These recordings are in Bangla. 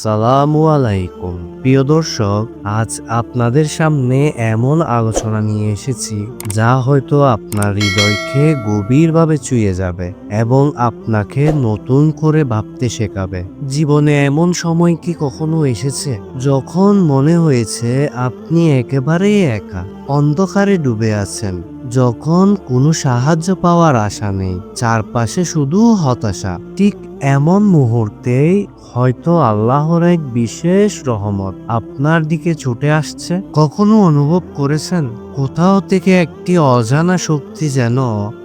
আসসালামু আলাইকুম। প্রিয় দর্শক, আজ আপনাদের সামনে এমন আলোচনা নিয়ে এসেছি, যা হয়তো আপনার হৃদয়কে গভীরভাবে চুইয়ে যাবে এবং আপনাকে নতুন করে ভাবতে শেখাবে। জীবনে এমন সময় কি কখনো এসেছে যখন মনে হয়েছে আপনি একেবারেই একা? অন্ধকারে ডুবে আছেন। যখন কোনো সাহায্য পাওয়ার আশা নেই, চারপাশে শুধু হতাশা। ঠিক এমন মুহূর্তেই হয়তো আল্লাহর এক বিশেষ রহমত আপনার দিকে ছুটে আসছে। কখনো অনুভব করেছেন? কোথাও থেকে একটি অজানা শক্তি যেন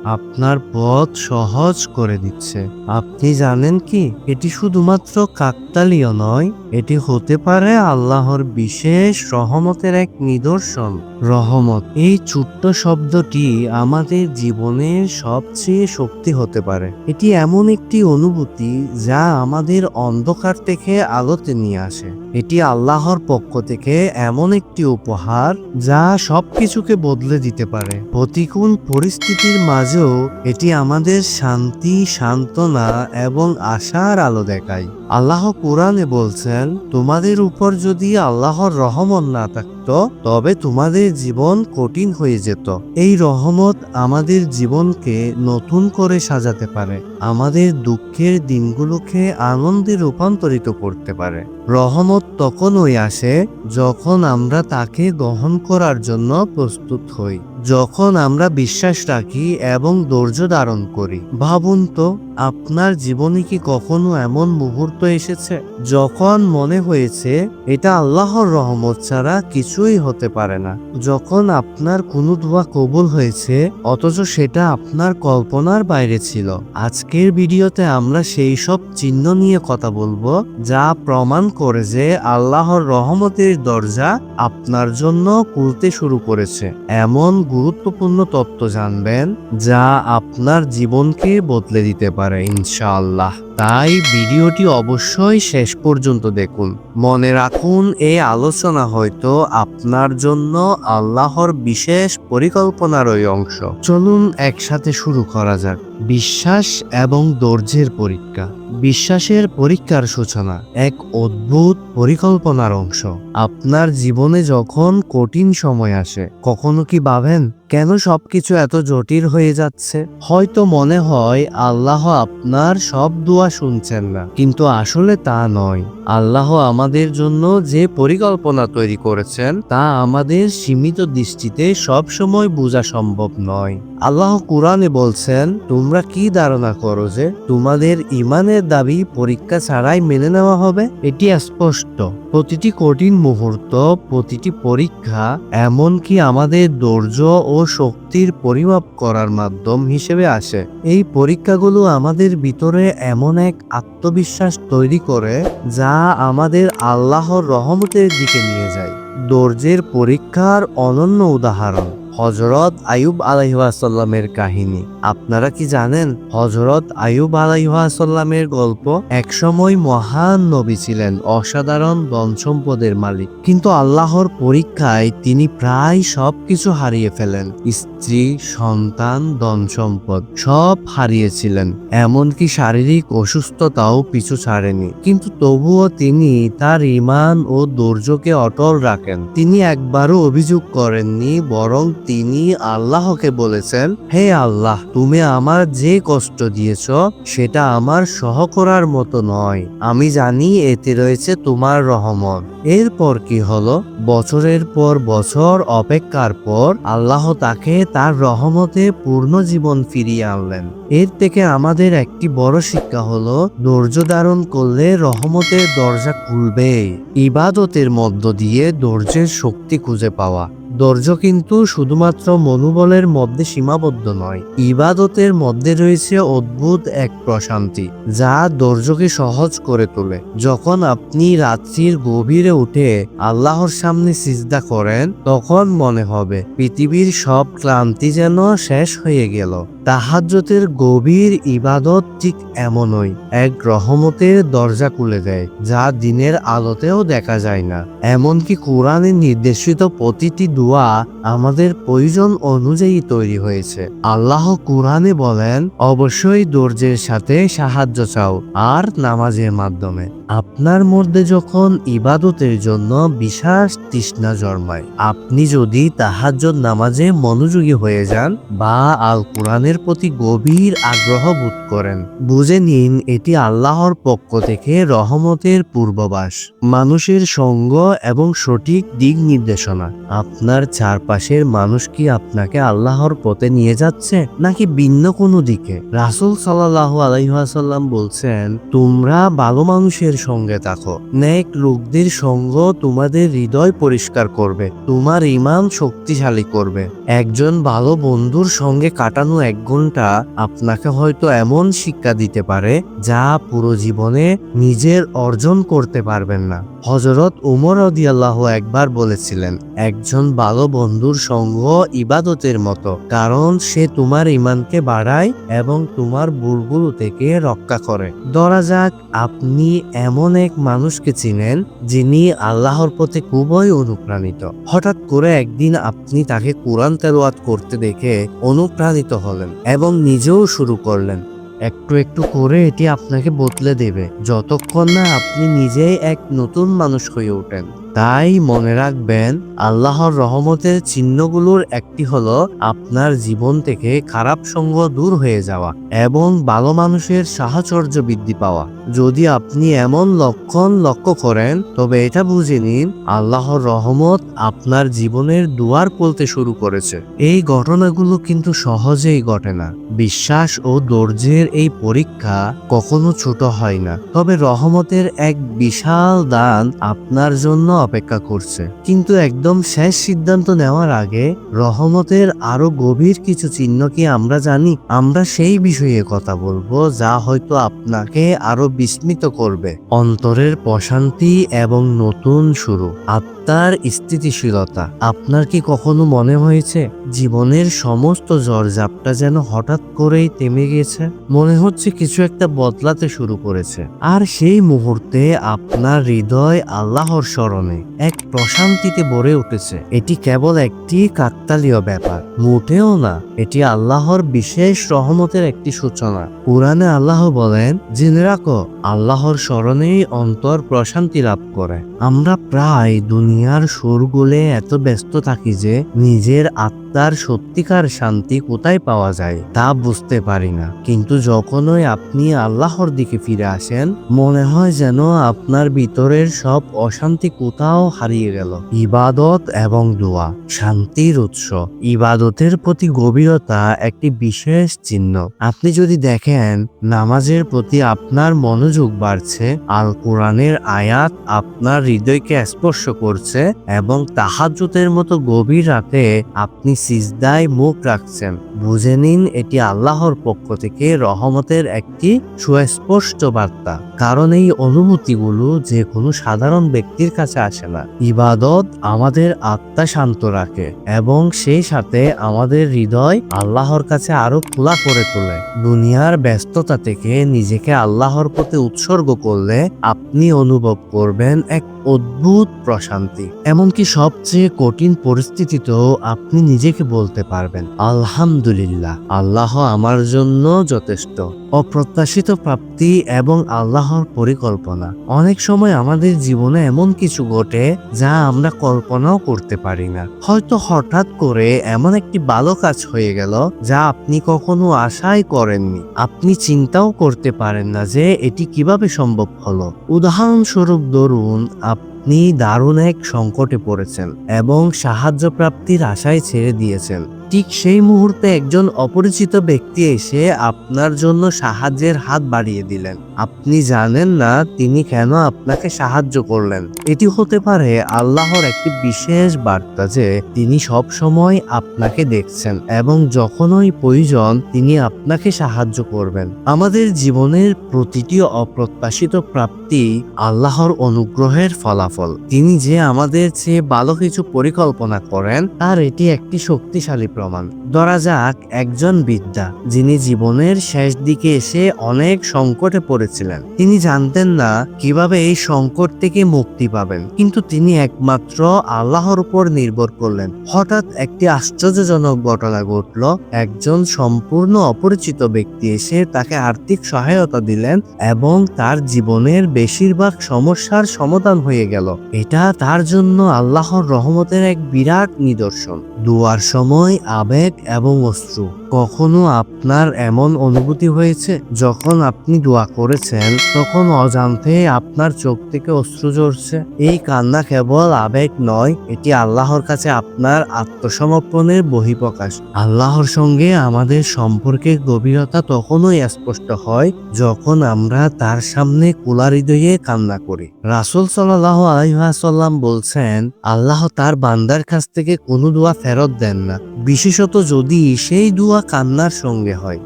আপনার পথ সহজ করে দিচ্ছে। আপনি জানেন কি? এটি শুধুমাত্র কাকতালীয় নয়, এটি হতে পারে আল্লাহর বিশেষ রহমতের এক নিদর্শন। রহমত, এই ছোট্ট শব্দটি আমাদের জীবনের সবচেয়ে শক্তি হতে পারে। এটি এমন একটি অনুভূতি যা আমাদের অন্ধকার থেকে আলোতে নিয়ে আসে। এটি আল্লাহর পক্ষ থেকে এমন একটি উপহার যা সব কিছুকে বদলে দিতে পারে। প্রতিকূল পরিস্থিতির মাঝেও এটি আমাদের শান্তি, সান্ত্বনা এবং আশার আলো দেখায়। আল্লাহ কোরআনে বলছেন, তোমাদের উপর যদি আল্লাহর রহমত না থাকতো, তবে তোমাদের জীবন কঠিন হয়ে যেত। এই রহমত আমাদের জীবনকে নতুন করে সাজাতে পারে। আমাদের দুঃখের দিনগুলোকে আনন্দে রূপান্তরিত করতে পারে। রহমত তখনই আসে যখন আমরা তাকে গ্রহণ করার জন্য প্রস্তুত হই। যখন আমরা বিশ্বাস রাখি এবং ধৈর্য ধারণ করি, ভাবুন তো, আপনার জীবনে কি কখনো এমন মুহূর্ত এসেছে? যখন মনে হয়েছে, এটা আল্লাহর রহমত ছাড়া কিছুই হতে পারে না। যখন আপনার কোনো দোয়া কবুল হয়েছে, অথচ সেটা আপনার কল্পনার বাইরে ছিল। আজকের ভিডিওতে আমরা সেই সব চিহ্ন নিয়ে কথা বলব, যা প্রমাণ করে যে আল্লাহর রহমতের দরজা আপনার জন্য খুলতে শুরু করেছে। এমন গুরুত্বপূর্ণ তত্ত্ব জানবেন যা আপনার জীবনকে বদলে দিতে পারে ইনশাআল্লাহ। তাই ভিডিওটি অবশ্যই শেষ পর্যন্ত দেখুন। মনে রাখুন এই আলোচনা হয়তো আপনার জন্য আল্লাহর বিশেষ পরিকল্পনারই অংশ। চলুন একসাথে শুরু করা যাক। বিশ্বাস এবং ধৈর্যের পরীক্ষা। বিশ্বাসের পরীক্ষার সূচনা এক অদ্ভুত পরিকল্পনার অংশ। আপনার জীবনে যখন কঠিন সময় আসে, কখনো কি ভাবেন? কেন সব কিছু এত জটিল হয়ে যাচ্ছে? হয়তো মনে হয় আল্লাহ আপনার সব দোয়া শুনছেন না, কিন্তু আসলে তা নয়। আল্লাহ আমাদের জন্য যে পরিকল্পনা তৈরি করেছেন, তা আমাদের সীমিত দৃষ্টিতে সব সময় বোঝা সম্ভব নয়। আল্লাহ কোরআনে বলছেন, তোমরা কি ধারণা করো যে তোমাদের ইমানের দাবি পরীক্ষা ছাড়াই মেনে নেওয়া হবে? এটি স্পষ্ট। প্রতিটি কঠিন মুহূর্ত, প্রতিটি পরীক্ষা এমনকি আমাদের ধৈর্য ও শক্তির পরিমাপ করার মাধ্যম হিসেবে আসে। এই পরীক্ষাগুলো আমাদের ভিতরে এমন এক আত্মবিশ্বাস তৈরি করে যা আমাদের আল্লাহর রহমতের দিকে নিয়ে যায়। দর্জের পরীক্ষার অনন্য উদাহরণ। হজরত আয়ুব আলাইহাসাল্লামের কাহিনী। আপনারা কি জানেন হজরত আয়ুব আলাইহাসাল্লামের গল্প? একসময় মহান নবী ছিলেন, অসাধারণ ধন সম্পদের মালিক। কিন্তু আল্লাহর পরীক্ষায় তিনি প্রায় সবকিছু হারিয়ে ফেলেন। স্ত্রী, সন্তান ধন সম্পদ সব হারিয়েছিলেন। এমনকি শারীরিক অসুস্থতাও পিছু ছাড়েনি। কিন্তু তবুও তিনি তার ইমান ও ধৈর্যকে অটল রাখেন। তিনি একবারও অভিযোগ করেননি, বরং তিনি আল্লাহকে বলেছেন, হে আল্লাহ, তুমি আমার যে কষ্ট দিয়েছ, সেটা আমার সহ করার মতো নয়। আমি জানি এতে রয়েছে তোমার রহমত। এরপর কি হলো? বছরের পর বছর অপেক্ষার পর আল্লাহ তাকে তার রহমতে পূর্ণ জীবন ফিরিয়ে আনলেন। এর থেকে আমাদের একটি বড় শিক্ষা হলো, ধৈর্য ধারণ করলে রহমতের দরজা খুলবে। ইবাদতের মধ্য দিয়ে ধৈর্যের শক্তি খুঁজে পাওয়া। ধৈর্য কিন্তু শুধুমাত্র মনোবলের মধ্যে সীমাবদ্ধ নয়, ইবাদতের মধ্যে রয়েছে অদ্ভুত এক প্রশান্তি, যা ধৈর্যকে সহজ করে তোলে। যখন আপনি রাত্রির গভীরে উঠে আল্লাহর সামনে সিজদা করেন, তখন মনে হবে পৃথিবীর সব ক্লান্তি যেন শেষ হয়ে গেল। তাহাজ্জতের গভীর ইবাদত ঠিক এমনই। এক রহমতের দরজা খুলে দেয়, যা দিনের আলোতেও দেখা যায় না। এমনকি কোরআনে নির্দেশিত প্রতিটি দোয়া আমাদের প্রয়োজন অনুযায়ী তৈরি হয়েছে। আল্লাহ কোরআনে বলেন, অবশ্যই ধৈর্যের সাথে সাহায্য চাও, আর নামাজের মাধ্যমে। আপনার মধ্যে যখন ইবাদতের জন্য বিশাস তৃষ্ণা জন্মায়, আপনি যদি তাহাজ্জুদ নামাজে মনোযোগী হয়ে যান বা আল কোরআনের প্রতি গভীর আগ্রহ বোধ করেন। বুঝে নিন, এটি আল্লাহর পক্ষ থেকে রহমতের পূর্ববাস। মানুষের সঙ্গ এবং সঠিক দিক নির্দেশনা। আপনার চারপাশের মানুষ কি আপনাকে আল্লাহর পথে নিয়ে যাচ্ছে, নাকি ভিন্ন কোনো দিকে? রাসুল সাল্লাহ আলাইহাসাল্লাম বলছেন, তোমরা ভালো মানুষের সঙ্গে থাকো। নেক লোকদের সঙ্গ তোমাদের হৃদয় পরিষ্কার করবে। তোমার ইমান শক্তিশালী করবে। একজন ভালো বন্ধুর সঙ্গে কাটানো এক ঘণ্টা আপনাকে হয়তো এমন শিক্ষা দিতে পারে যা পুরো জীবনে নিজের অর্জন করতে পারবেন না। হজরত উমর রদিয়াল্লাহ একবার বলেছিলেন, একজন ভালো বন্ধুর সঙ্গ ইবাদতের মতো, কারণ সে তোমার ইমানকে বাড়ায় এবং তোমার বুলবুল থেকে রক্ষা করে। ধরা যাক, আপনি এমন এক মানুষকে চিনেন যিনি আল্লাহর পথে খুবই অনুপ্রাণিত। হঠাৎ করে একদিন আপনি তাকে কোরআন তেলাওয়াত করতে দেখে অনুপ্রাণিত হলেন। এবং নিজেও শুরু করলেন। একটু একটু করে এটি আপনাকে বদলে দেবে, যতক্ষণ না আপনি নিজেই এক নতুন মানুষ হয়ে ওঠেন। তাই মনে রাখবেন, আল্লাহর রহমতের চিহ্নগুলোর একটি হলো আপনার জীবন থেকে খারাপ সঙ্গ দূর হয়ে যাওয়া এবং ভালো মানুষের সাহচর্য বৃদ্ধি পাওয়া। যদি আপনি এমন লক্ষণ লক্ষ্য করেন, তবে এটা বুঝে নিন, আল্লাহর রহমত আপনার জীবনের দুয়ার খুলতে শুরু করেছে। এই ঘটনাগুলো কিন্তু সহজেই ঘটে না। বিশ্বাস ও ধৈর্যের এই পরীক্ষা কখনো ছোট হয় না। তবে রহমতের এক বিশাল দান আপনার জন্য অপেক্ষা করছে। কিন্তু একদম শেষ সিদ্ধান্ত নেওয়ার আগে রহমতের আরও গভীর কিছু চিহ্ন কি আমরা জানি? আমরা সেই বিষয়ে কথা বলব যা হয়তো আপনাকে আরও বিস্মিত করবে। অন্তরের প্রশান্তি এবং নতুন শুরু। আত্মার স্থিতিশীলতা। আপনার কি কখনো মনে হয়েছে, জীবনের সমস্ত ঝড়ঝাপটা যেন হঠাৎ করেই থেমে গেছে? মনে হচ্ছে কিছু একটা বদলাতে শুরু করেছে। আর সেই মুহূর্তে আপনার হৃদয় আল্লাহর স্মরণে এক প্রশান্তিতে ভরে উঠেছে। এটি কেবল একটি কাকতালীয় ব্যাপার, মোটেও না। এটি আল্লাহর বিশেষ রহমতের একটি সূচনা। কোরআনে আল্লাহ বলেন, জেনে রাখো, আল্লাহর স্মরণেই অন্তর প্রশান্তি লাভ করে। আমরা প্রায় দুনিয়ার সুরগুলে এত ব্যস্ত থাকি যে নিজের আত্মার সত্যিকার শান্তি কোথায় পাওয়া যায় তা বুঝতে পারি না। কিন্তু যখনই আপনি আল্লাহর দিকে ফিরে আসেন, মনে হয় যেন আপনার ভিতরের সব অশান্তি কোথাও হারিয়ে গেল। ইবাদত এবং দোয়া, শান্তির উৎস। ইবাদতের প্রতি গভীরতা একটি বিশেষ চিহ্ন। আপনি যদি দেখেন, নামাজের প্রতি আপনার মনোযোগ বাড়ছে আল কোরআনের আয়াত আপনার হৃদয়কে স্পর্শ করছে এবং তাহাজ্জুতের মতো গভীর রাতে আপনি সিজদায় মুখ রাখছেন। বুঝে নিন, এটি আল্লাহর পক্ষ থেকে রহমতের একটি সুস্পষ্ট বার্তা। কারণ এই অনুভূতিগুলো যে কোনো সাধারণ ব্যক্তির কাছে আসে না। ইবাদত আমাদের আত্মা শান্ত রাখে এবং সেই সাথে আমাদের হৃদয় আল্লাহর কাছে আরও খোলা করে তোলে। দুনিয়ার ব্যস্ততা থেকে নিজেকে আল্লাহর পথে উৎসর্গ করলে আপনি অনুভব করবেন এক অদ্ভুত প্রশান্তি। এমনকি সবচেয়ে কঠিন পরিস্থিতিতেও আপনি নিজেকে বলতে পারবেন, আলহামদুলিল্লাহ, আল্লাহ আমার জন্য যথেষ্ট। অপ্রত্যাশিত প্রাপ্তি এবং আল্লাহর পরিকল্পনা। অনেক সময় আমাদের জীবনে এমন কিছু ঘটে যা আমরা কল্পনাও করতে পারি না। হয়তো হঠাৎ করে এমন একটি ভালো কাজ হয়ে গেল যা আপনি কখনো আশাই করেননি। আপনি চিন্তাও করতে পারেন না যে এটি কীভাবে সম্ভব হলো। উদাহরণস্বরূপ ধরুন, আপনি দারুণ এক সংকটে পড়েছেন এবং সাহায্য প্রাপ্তির আশায় ছেড়ে দিয়েছেন। ঠিক সেই মুহূর্তে একজন অপরিচিত ব্যক্তি এসে আপনার জন্য সাহায্যের হাত বাড়িয়ে দিলেন। আপনি জানেন না তিনি কেন আপনাকে সাহায্য করলেন। এটি হতে পারে আল্লাহর একটি বিশেষ বার্তা যে তিনি সব সময় আপনাকে দেখছেন এবং যখনই প্রয়োজন তিনি আপনাকে সাহায্য করবেন। আমাদের জীবনের প্রতিটি অপ্রত্যাশিত প্রাপ্তি আল্লাহর অনুগ্রহের ফলাফল। তিনি যে আমাদের চেয়ে ভালো কিছু পরিকল্পনা করেন, তার এটি একটি শক্তিশালী প্রমাণ প্রমাণ ধরা যাক, একজন বিদ্যা, যিনি জীবনের শেষ দিকে এসে অনেক সংকটে পড়েছিলেন। তিনি জানতেন না কীভাবে এই সংকট থেকে মুক্তি পাবেন। কিন্তু তিনি একমাত্র আল্লাহর উপর নির্ভর করলেন। হঠাৎ একটি আশ্চর্যজনক ঘটনা ঘটল। একজন সম্পূর্ণ অপরিচিত ব্যক্তি এসে তাকে আর্থিক সহায়তা দিলেন এবং তার জীবনের বেশিরভাগ সমস্যার সমাধান হয়ে গেল। এটা তার জন্য আল্লাহর রহমতের এক বিরাট নিদর্শন। দুয়ার সময় আবেগ এবং অশ্রু। কখনো আপনার এমন অনুভূতি হয়েছে, যখন আপনি দোয়া করেছেন, তখন অজান্তে আপনার চোখ থেকে অশ্রু ঝরছে। এই কান্না কেবল আবেগ নয়, এটি আল্লাহর কাছে আপনার আত্মসমর্পণের বহিঃপ্রকাশ। আল্লাহর সঙ্গে আমাদের সম্পর্কের গভীরতা তখনই স্পষ্ট হয়, যখন আমরা তার সামনে কুলা হৃদয়ে কান্না করি। রাসুল সাল্লাহ আলহাসাল্লাম বলছেন, আল্লাহ তার বান্দার কাছ থেকে কোনো দোয়া ফেরত দেন না। বিশেষত যদি সেই দোয়া কান্নার সঙ্গে হয়।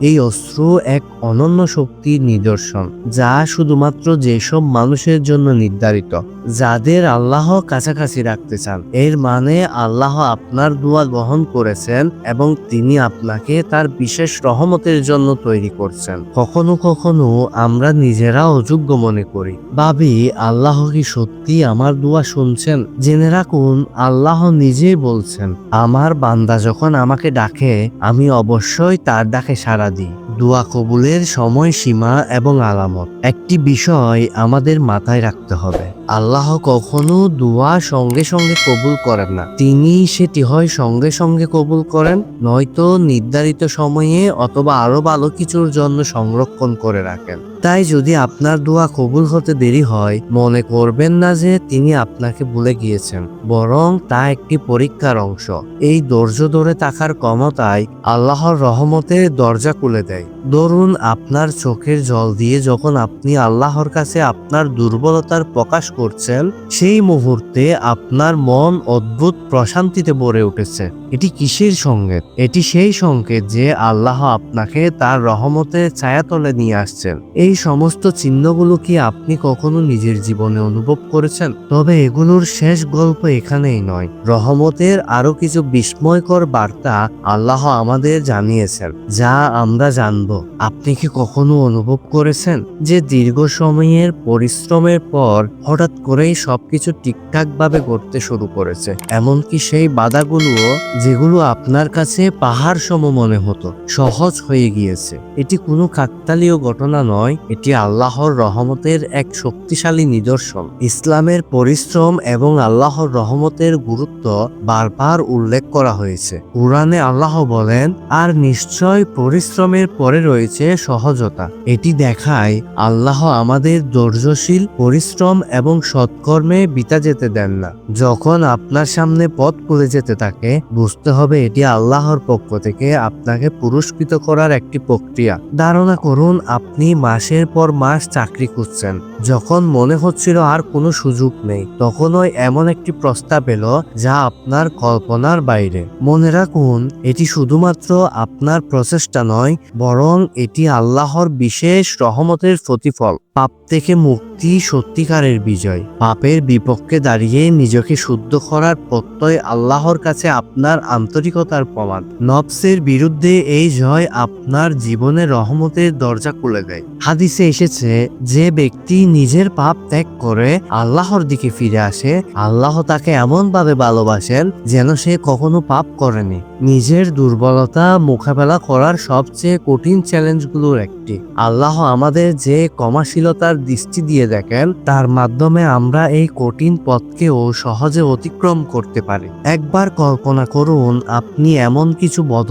এই অস্ত্র এক অনন্য শক্তির নিদর্শন, যা শুধুমাত্র যেসব মানুষের জন্য নির্ধারিত, যাদের আল্লাহ কাছাকাছি রাখতে চান। এর মানে আল্লাহ আপনার দোয়া গ্রহণ করেছেন এবং তিনি আপনাকে তার বিশেষ রহমতের জন্য তৈরি করছেন। কখনো কখনো আমরা নিজেরা অযোগ্য মনে করি। ভাবি, আল্লাহ কি সত্যি আমার দোয়া শুনছেন? জেনে রাখুন, আল্লাহ নিজেই বলছেন, আমার বান্দা যখন আমাকে ডাকে, আমি অবশ্যই তার ডাকে সাড়া দিই দোয়া কবুলের সময়সীমা এবং আলামত। একটি বিষয় আমাদের মাথায় রাখতে হবে। আল্লাহ কখনো দোয়া সঙ্গে সঙ্গে কবুল করেন না। তিনি সেটি হয় সঙ্গে সঙ্গে কবুল করেন, নয়তো নির্ধারিত সময়ে অথবা আরও ভালো কিছুর জন্য সংরক্ষণ করে রাখেন। তাই যদি আপনার দোয়া কবুল হতে দেরি হয়, মনে করবেন না যে তিনি আপনাকে ভুলে গিয়েছেন, বরং তা একটি পরীক্ষার অংশ। এই ধৈর্য ধরে থাকার ক্ষমতায় আল্লাহর রহমতের দরজা খুলে দেয়। ধরুন আপনার চোখের জল দিয়ে যখন আপনি আল্লাহর কাছে আপনার দুর্বলতার প্রকাশ করছেন সেই মুহূর্তে আপনার মন অদ্ভুত প্রশান্তিতে ভরে উঠেছে। এটি কিসের সংকেত? এটি সেই সংকেত যে আল্লাহ আপনাকে তার রহমতের ছায়াতলে নিয়ে আসছেন। এই সমস্ত চিহ্নগুলো কি আপনি কখনো নিজের জীবনে অনুভব করেছেন? তবে এগুলোর শেষ গল্প এখানেই নয়। রহমতের আরও কিছু বিস্ময়কর বার্তা আল্লাহ আমাদের জানিয়েছেন, যা আমরা জানব। আপনি কি কখনো অনুভব করেছেন যে দীর্ঘ সময়ের পরিশ্রমের পর হঠাৎ করেই সবকিছু ঠিকঠাক ভাবে করতে শুরু করেছে? এমনকি সেই বাধাগুলোও যেগুলো আপনার কাছে পাহাড় সম মনে হতো, সহজ হয়ে গিয়েছে। এটি কোনো কাকতালীয় ঘটনা নয়, এটি আল্লাহর রহমতের এক শক্তিশালী নিদর্শন। ইসলামের পরিশ্রম এবং আল্লাহর রহমতের গুরুত্ব বারবার উল্লেখ করা হয়েছে। কোরআনে আল্লাহ বলেন, আর নিশ্চয় পরিশ্রমের পরে রয়েছে সহজতা। এটি দেখায়, আল্লাহ আমাদের ধৈর্যশীল, পরিশ্রম এবং সৎকর্মে বিতা যেতে দেন না। যখন আপনার সামনে পথ খুলে যেতে থাকে, বুঝতে হবে এটি আল্লাহর পক্ষ থেকে আপনাকে পুরস্কৃত করার একটি প্রক্রিয়া। ধারণা করুন, আপনি মাসের পর মাস চাকরি খুঁজছেন। যখন মনে হচ্ছিল আর কোনো সুযোগ নেই তখন ওই এমন একটি প্রস্তাব এলো যা আপনার কল্পনার বাইরে। মনে রাখুন, এটি শুধুমাত্র আপনার প্রচেষ্টা নয়, বরং এটি আল্লাহর বিশেষ রহমতের প্রতিফল। পাপ থেকে মুক্তি সত্যিকারের বিজয়। পাপের বিপক্ষে দাঁড়িয়ে নিজেকে শুদ্ধ করার প্রত্যয় আল্লাহর কাছে আপনার আন্তরিকতার প্রমাণ। নবসের বিরুদ্ধে এই জয় আপনার জীবনে রহমতের দরজা খুলে দেয়। হাদিসে এসেছে, যে ব্যক্তি নিজের পাপ ত্যাগ করে আল্লাহর দিকে ফিরে আসে, আল্লাহ তাকে এমনভাবে ভালোবাসেন যেন সে কখনো পাপ করেনি। নিজের দুর্বলতা মোকাবেলা করার সবচেয়ে কঠিন চ্যালেঞ্জগুলোর একটি। আল্লাহ আমাদের যে কমাশীলতার দৃষ্টি দিয়ে দেখেন, তার মাধ্যমে আমরা এই কঠিন পথকেও সহজে অতিক্রম করতে পারি। একবার কল্পনা করুন, আপনি এমন কিছু বদ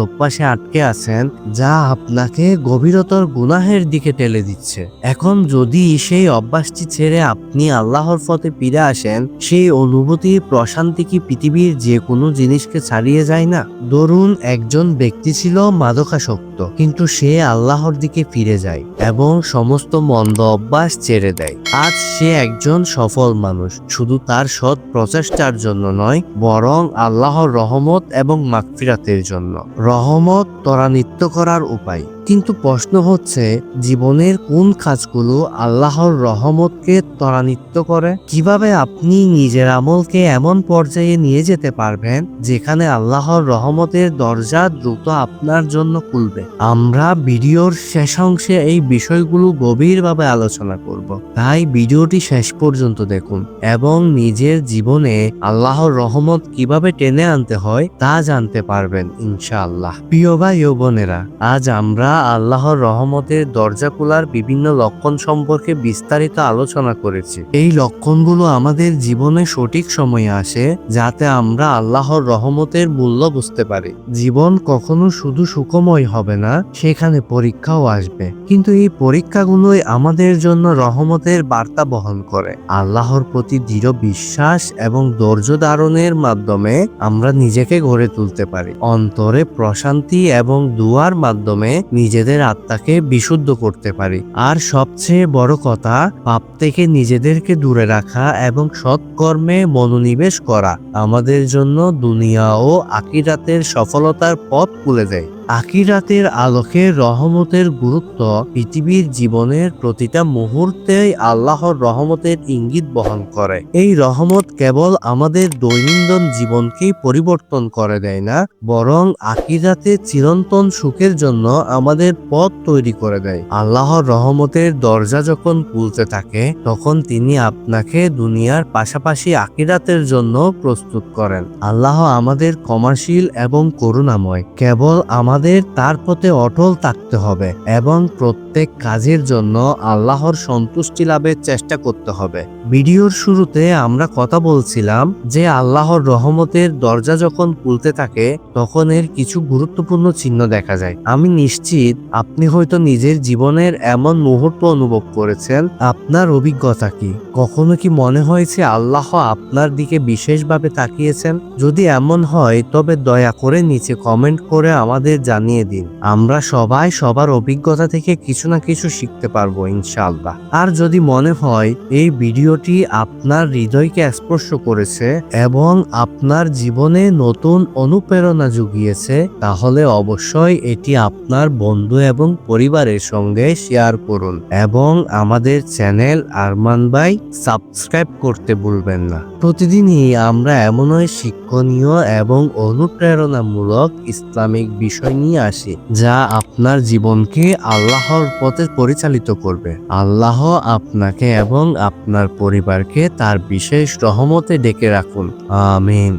আটকে আছেন, যা আপনাকে গভীরতর গুনাহের দিকে টেলে দিচ্ছে। এখন যদি সেই অভ্যাসটি ছেড়ে আপনি আল্লাহর পথে ফিরে আসেন, সেই অনুভূতি, প্রশান্তি কি পৃথিবীর যে কোনো জিনিসকে ছাড়িয়ে যায় না? ধরুন, একজন ব্যক্তি ছিল মাদকাসক্ত, কিন্তু সে আল্লাহর দিকে ফিরে যায় এবং সমস্ত মন্দ অভ্যাস ছেড়ে দেয়। আজ সে একজন সফল মানুষ, শুধু তার সৎ প্রচেষ্টার জন্য নয়, বরং আল্লাহর রহমত এবং মাগফিরাতের জন্য। রহমত ত্বরান্বিত করার উপায়। কিন্তু প্রশ্ন হচ্ছে, জীবনের কোন কাজগুলো আল্লাহর রহমতকে ত্বরান্বিত করে? কীভাবে আপনি নিজের আমলকে এমন পর্যায়ে নিয়ে যেতে পারবেন, যেখানে আল্লাহর রহমতের দরজা দ্রুত আপনার জন্য খুলবে? আমরা ভিডিওর শেষ অংশে এই বিষয়গুলো গভীরভাবে আলোচনা করব। তাই ভিডিওটি শেষ পর্যন্ত দেখুন এবং নিজের জীবনে আল্লাহর রহমত কীভাবে টেনে আনতে হয় তা জানতে পারবেন, ইনশাআল্লাহ। প্রিয় ভাই ও বোনেরা, আজ আমরা আল্লাহর রহমতের দরজা খোলার বিভিন্ন লক্ষণ সম্পর্কে বিস্তারিত আলোচনা করেছি। এই লক্ষণগুলো আমাদের জীবনে সঠিক সময়ে আসে যাতে আমরা আল্লাহর রহমতের মূল্য বুঝতে পারি। জীবন কখনো শুধু সুখময় হবে না, সেখানে পরীক্ষাও আসবে। কিন্তু এই পরীক্ষাগুলোই আমাদের জন্য রহমতের বার্তা বহন করে। আল্লাহর প্রতি দৃঢ় বিশ্বাস এবং ধৈর্য ধারণের মাধ্যমে আমরা নিজেকে গড়ে তুলতে পারি। অন্তরে প্রশান্তি এবং দুয়ার মাধ্যমে নিজেদের আত্মাকে বিশুদ্ধ করতে পারি। আর সবচেয়ে বড় কথা, পাপ থেকে নিজেদেরকে দূরে রাখা এবং সৎকর্মে মনোনিবেশ করা। আমাদের জন্য দুনিয়া ও আকিরাতের সফলতার পথ খুলে দেয়। আকিরাতের আলোকে রহমতের গুরুত্ব পৃথিবীর জীবনের প্রতিটা মুহূর্তেই আল্লাহর রহমতের ইঙ্গিত বহন করে। এই রহমত কেবল আমাদের দৈনন্দিন জীবনকেই পরিবর্তন করে দেয় না, বরং আকিরাতে চিরন্তন সুখের জন্য আমাদের পথ তৈরি করে দেয়। আল্লাহর রহমতের দরজা যখন খুলতে থাকে, তখন তিনি আপনাকে দুনিয়ার পাশাপাশি আকিরাতের জন্য প্রস্তুত করেন। আল্লাহ আমাদের ক্ষমাশীল এবং করুণাময়। কেবল আমাদের তার পথে অটল থাকতে হবে এবং প্রত্যেক কাজের জন্য আল্লাহর সন্তুষ্টি লাভের চেষ্টা করতে হবে। ভিডিওর শুরুতে আমরা কথা বলছিলাম যে আল্লাহর রহমতের দরজা যখন খুলতে থাকে, তখন এর কিছু গুরুত্বপূর্ণ চিহ্ন দেখা যায়। আমি নিশ্চিত আপনি হয়তো নিজের জীবনের এমন মুহূর্ত অনুভব করেছেন, আপনার অভিজ্ঞতা কি? কখনো কি মনে হয়েছে আল্লাহ আপনার দিকে বিশেষভাবে তাকিয়েছেন? যদি এমন হয়, তবে দয়া করে নিচে কমেন্ট করে আমাদের জানিয়ে দিন। আমরা সবাই সবার অভিজ্ঞতা থেকে কিছু না কিছু শিখতে পারব, ইনশাআল্লাহ। আর যদি মনে হয় এই ভিডিওটি আপনার হৃদয়কে স্পর্শ করেছে এবং আপনার জীবনে নতুন অনুপ্রেরণা জুগিয়েছে, তাহলে অবশ্যই এটি আপনার বন্ধু এবং পরিবারের সঙ্গে শেয়ার করুন এবং আমাদের চ্যানেল আরমান ভাই সাবস্ক্রাইব করতে ভুলবেন না। প্রতিদিনই আমরা এমনই শিক্ষণীয় এবং অনুপ্রেরণামূলক ইসলামিক বিষয় নিয়ে আসি, যা আপনার জীবনকে আল্লাহর পথে পরিচালিত করবে। আল্লাহ আপনাকে এবং আপনার পরিবারকে তার বিশেষ রহমতে ডেকে রাখুন। আমিন।